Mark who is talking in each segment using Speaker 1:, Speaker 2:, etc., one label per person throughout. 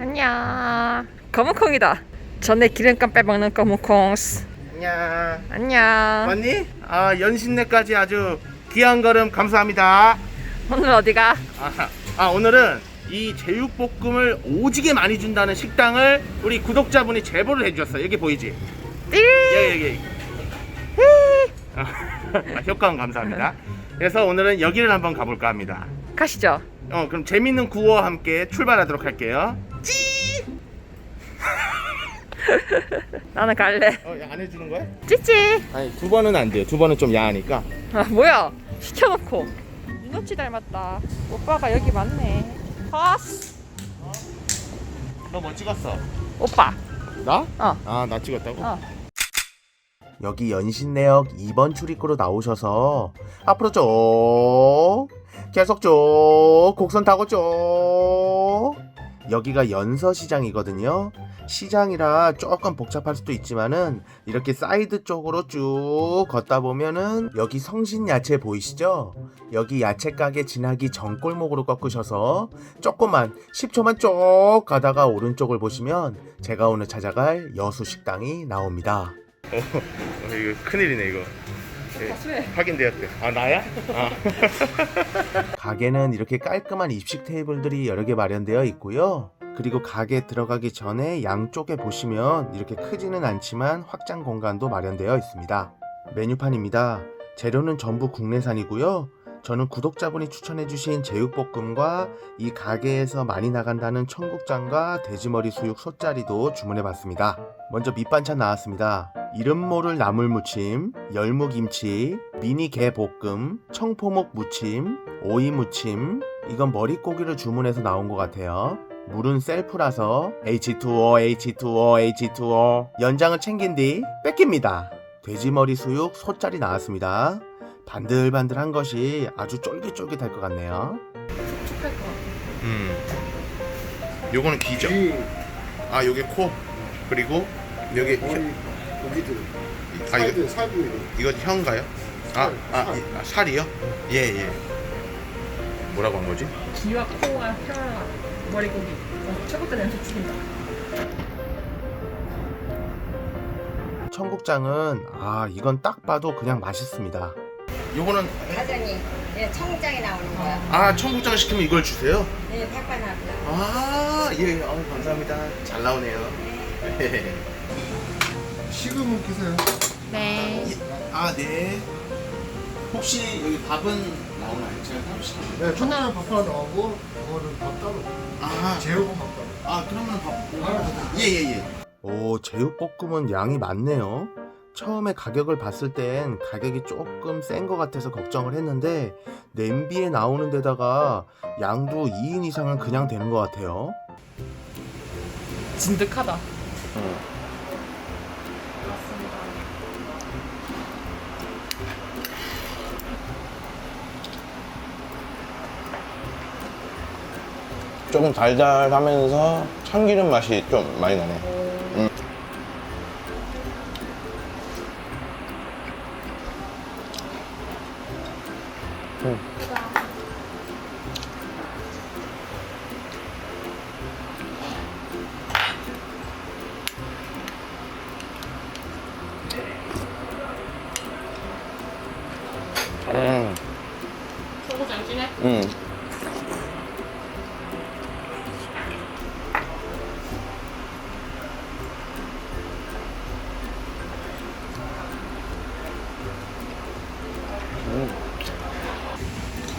Speaker 1: 안녕. 거무콩이다. 전에 기름감 빼먹는 거무콩.
Speaker 2: 안녕.
Speaker 1: 안녕.
Speaker 2: 왔니? 아 연신내까지 아주 귀한 걸음 감사합니다.
Speaker 1: 오늘 어디가?
Speaker 2: 아, 아 오늘은 이 제육볶음을 오지게 많이 준다는 식당을 우리 구독자분이 제보를 해주셨어. 여기 보이지?
Speaker 1: 띠.
Speaker 2: 여기 여기. 아, 효과음 감사합니다. 그래서 오늘은 여기를 한번 가볼까 합니다.
Speaker 1: 가시죠.
Speaker 2: 어 그럼 재밌는 구호와 함께 출발하도록 할게요.
Speaker 1: 나는 갈래.
Speaker 2: 어 안 해주는 거야?
Speaker 1: 찌찌.
Speaker 2: 아니 두 번은 안 돼요. 두 번은 좀 야하니까.
Speaker 1: 아 뭐야? 시켜놓고. 민호치 닮았다. 오빠가 여기 맞네. 파스.
Speaker 2: 너 뭐 찍었어?
Speaker 1: 오빠.
Speaker 2: 나?
Speaker 1: 어.
Speaker 2: 아 나 찍었다고?
Speaker 1: 어.
Speaker 2: 여기 연신내역 2번 출입구로 나오셔서 앞으로 쭉 계속 쭉 곡선 타고 쭉 여기가 연서시장이거든요 시장이라 조금 복잡할 수도 있지만은 이렇게 사이드 쪽으로 쭉 걷다 보면은 여기 성신야채 보이시죠? 여기 야채 가게 지나기 전 골목으로 꺾으셔서 조금만 10초만 쭉 가다가 오른쪽을 보시면 제가 오늘 찾아갈 여수식당이 나옵니다 어, 이거 큰일이네 이거.
Speaker 1: 가수해.
Speaker 2: 확인되었대. 아 나야? 아. 가게는 이렇게 깔끔한 입식 테이블들이 여러 개 마련되어 있고요. 그리고 가게 들어가기 전에 양쪽에 보시면 이렇게 크지는 않지만 확장 공간도 마련되어 있습니다. 메뉴판입니다. 재료는 전부 국내산이고요. 저는 구독자분이 추천해주신 제육볶음과 이 가게에서 많이 나간다는 청국장과 돼지머리 수육 소짜리도 주문해봤습니다. 먼저 밑반찬 나왔습니다. 이름 모를 나물 무침, 열무김치, 미니 게 볶음, 청포묵 무침, 오이 무침. 이건 머릿고기를 주문해서 나온 것 같아요. 물은 셀프라서 H2O, H2O, H2O. 연장을 챙긴 뒤 뺏깁니다. 돼지머리 수육 소짜리 나왔습니다. 반들반들한 것이 아주 쫄깃쫄깃할 것 같네요.
Speaker 1: 축할 거.
Speaker 2: 음. 요거는 귀죠. 아, 요게 코. 그리고 여기
Speaker 3: 머리 고기들
Speaker 2: 아, 이거
Speaker 3: 살들 살도
Speaker 2: 이거 혀인가요? 아, 아,
Speaker 3: 살.
Speaker 2: 이- 아, 살이요? 예, 예. 뭐라고 한 거지?
Speaker 1: 귀와 코와 혀와 머리고기. 어, 최고대 냄새 죽인다.
Speaker 2: 청국장은 아, 이건 딱 봐도 그냥 맛있습니다. 요거는
Speaker 4: 사장님, 예, 청국장이 나오는 거야.
Speaker 2: 아, 청국장 시키면 이걸 주세요?
Speaker 4: 네, 닭발하고요.
Speaker 2: 아, 예, 어, 감사합니다. 잘 나오네요.
Speaker 3: 식으면 끼세요.
Speaker 1: 네.
Speaker 2: 아, 네. 혹시 여기 밥은 나오나요? 제가 따로 시키면.
Speaker 3: 네, 청국장 밥 하나 나오고 이거는 밥 따로.
Speaker 2: 아,
Speaker 3: 제육은 밥 따로.
Speaker 2: 아, 그러면 밥.
Speaker 3: 하나 더.
Speaker 2: 예, 예, 예. 오, 제육볶음은 양이 많네요. 처음에 가격을 봤을 땐 가격이 조금 센 것 같아서 걱정을 했는데 냄비에 나오는 데다가 양도 2인 이상은 그냥 되는 것 같아요.
Speaker 1: 진득하다.
Speaker 5: 조금 달달하면서 참기름 맛이 좀 많이 나네.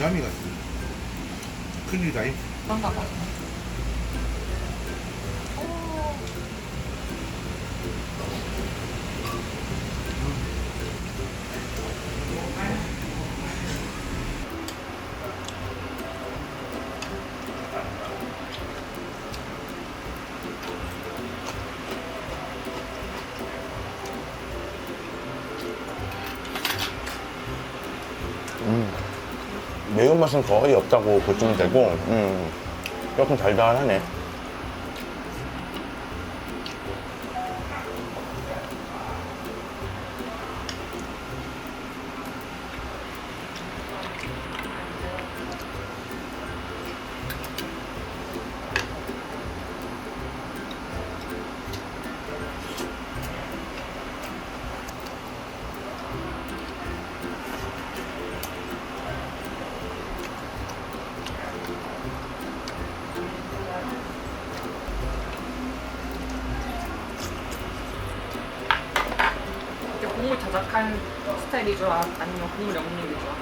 Speaker 2: 가자미 같은. 큰일이다잉.
Speaker 1: 그런가 봐.
Speaker 5: 매운맛은 거의 없다고 보시면 되고, 음. 조금 달달하네.
Speaker 1: 자작한 스타일이 좋아? 아니면 국물이 없는 게 좋아?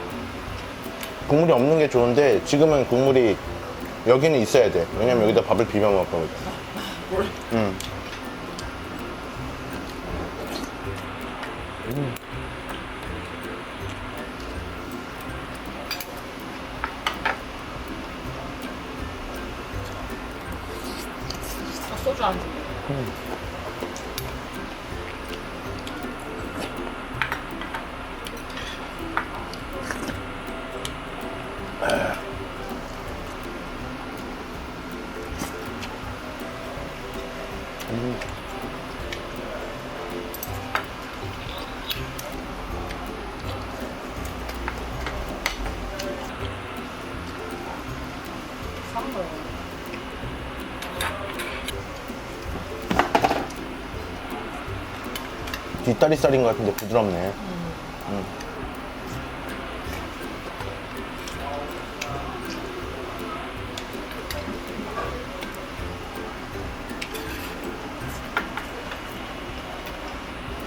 Speaker 5: 국물이 없는 게 좋은데 지금은 국물이 여기는 있어야 돼. 왜냐면 여기다 밥을 비벼 먹을 거거든.
Speaker 1: 뭘?
Speaker 5: 응.
Speaker 1: 아, 소주 안 줘. 싼
Speaker 5: 뒷다리살인 것 같은데 부드럽네. 음.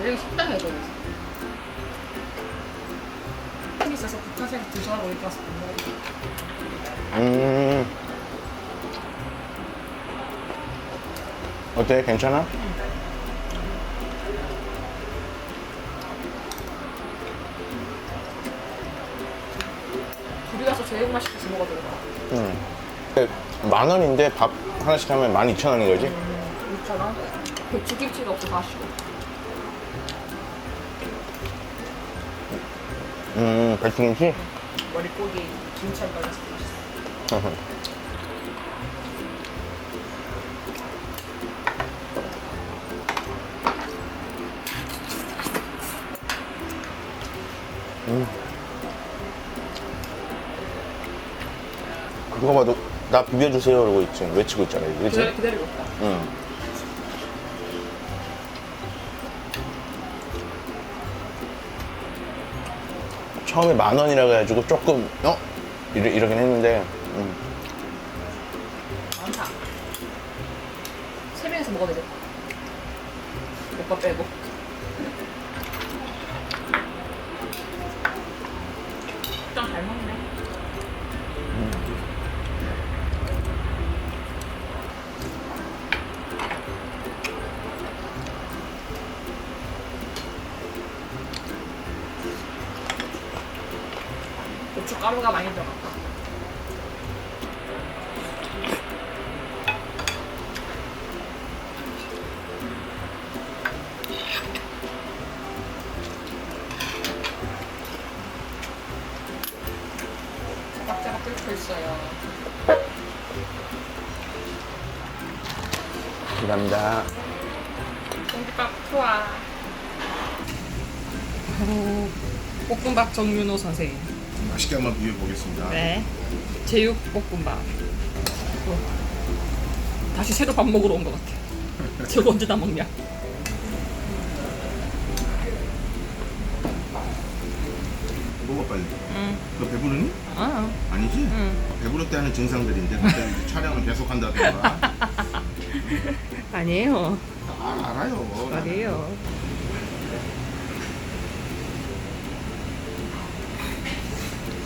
Speaker 1: 여기 식당에도 있어. 팬 있어서 이렇게 와서 먹어.
Speaker 5: 음. 어때? 괜찮아?
Speaker 1: 둘이 가서 제육만 시켜서 먹어도 돼.
Speaker 5: 음. 만 원인데 밥 하나씩 하면 만 이천 원인 거지?
Speaker 1: 6,000원? 배추김치가 없어서 아쉬워.
Speaker 5: 음, 배추김치?
Speaker 1: 머릿고기 김치랑 걸려서 맛있어.
Speaker 5: 그거 봐도 나 비벼주세요 그러고 있지 외치고 있잖아?
Speaker 1: 기다리, 기다리고 있다.
Speaker 5: 응. 처음에 만 원이라 해가지고 조금 어? 이러, 이러긴 했는데 음.
Speaker 1: 많다. 세 명이서 먹어도 되겠다. 오빠 빼고. 가루가 많이 끓고 있어요.
Speaker 5: 감사합니다
Speaker 1: 공깃밥 좋아. 볶음밥 정윤호 선생님.
Speaker 3: 맛있게 한번 비벼 보겠습니다.
Speaker 1: 네. 제육 볶음밥. 어. 다시 새로 밥 먹으러 온 것 같아. 저거 언제 다 먹냐?
Speaker 3: 먹어 빨리.
Speaker 1: 응.
Speaker 3: 너 배부르니?
Speaker 1: 아,
Speaker 3: 아니지?
Speaker 1: 응.
Speaker 3: 배부를 때 하는 증상들인데 갑자기 이제 촬영을 계속 한다든가.
Speaker 1: 아니에요.
Speaker 3: 아, 알아요.
Speaker 1: 아니에요.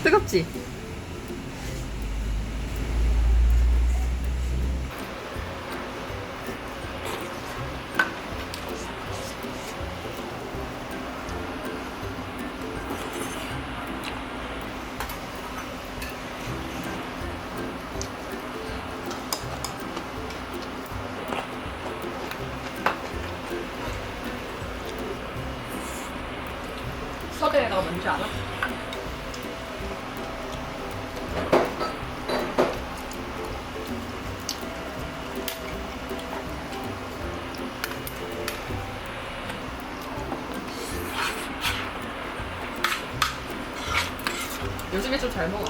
Speaker 1: 뜨겁지? 서대가 뭔지 알아? 좀잘 먹어.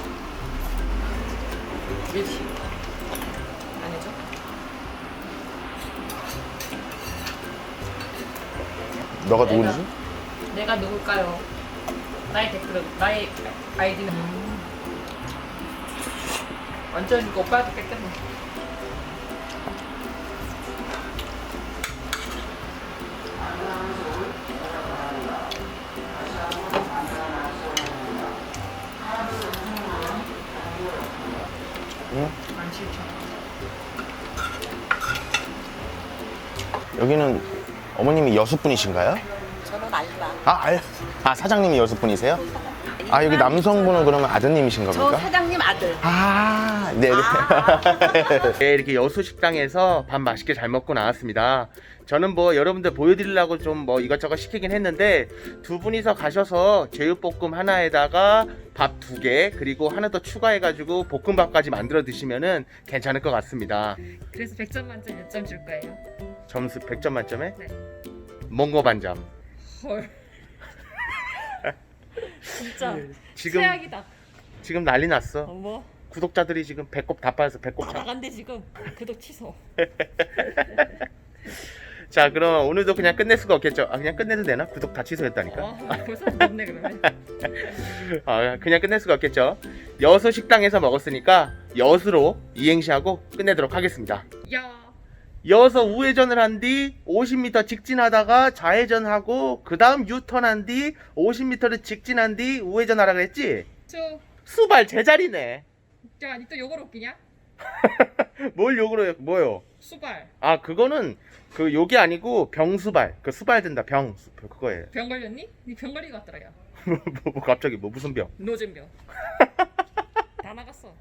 Speaker 1: 그렇지. 아니죠?
Speaker 5: 너가 누구지?
Speaker 1: 내가 누굴까요? 나의 댓글은 나의 아이디는 완전 이거 오빠한테 뺏겼네.
Speaker 2: 여기는 어머님이 여수분이신가요?
Speaker 6: 저는 알바.
Speaker 2: 아, 알, 아 사장님이 여수분이세요? 아 여기 남성분은 그러면 아드님이신
Speaker 6: 저
Speaker 2: 겁니까?
Speaker 6: 사장님 아들.
Speaker 2: 아, 네네. 네, 이렇게 여수 식당에서 밥 맛있게 잘 먹고 나왔습니다. 저는 뭐 여러분들 보여드리려고 좀 뭐 이것저것 시키긴 했는데 두 분이서 가셔서 제육볶음 하나에다가 밥 두 개 그리고 하나 더 추가해가지고 볶음밥까지 만들어 드시면은 괜찮을 것 같습니다.
Speaker 1: 그래서 100점 만점 몇 점 줄 거예요?
Speaker 2: 점수 100점 만점에
Speaker 1: 네.
Speaker 2: 몽고 반점.
Speaker 1: 헐. 진짜
Speaker 2: 지금
Speaker 1: 최악이다.
Speaker 2: 지금 난리 났어.
Speaker 1: 어, 뭐
Speaker 2: 구독자들이 지금 배꼽 다 빠져서 배꼽 차.
Speaker 1: 나간대 지금 구독 취소.
Speaker 2: 자, 그럼 오늘도 그냥 끝낼 수가 없겠죠. 아, 그냥 끝내도 되나? 구독 다 취소했다니까.
Speaker 1: 어, 벌써 늦네 그러면.
Speaker 2: 아, 그냥 끝낼 수가 없겠죠. 여수 식당에서 먹었으니까 여수로 이행시하고 끝내도록 하겠습니다.
Speaker 1: 야.
Speaker 2: 여서 우회전을 한 뒤 50m 직진하다가 좌회전하고 그 다음 유턴한 뒤 50m를 직진한 뒤 우회전하라 그랬지?
Speaker 1: 저.
Speaker 2: 수발 제자리네.
Speaker 1: 야, 아니 또 욕을 웃기냐?
Speaker 2: 뭘 욕으로 해? 뭐요?
Speaker 1: 수발.
Speaker 2: 아 그거는 그 욕이 아니고 병수발. 그 수발 된다 병. 수- 그거예요.
Speaker 1: 병 걸렸니? 니 병 걸린 것 같더라 야.
Speaker 2: 뭐, 뭐 갑자기 뭐 무슨 병?
Speaker 1: 노잼병. 다 나갔어.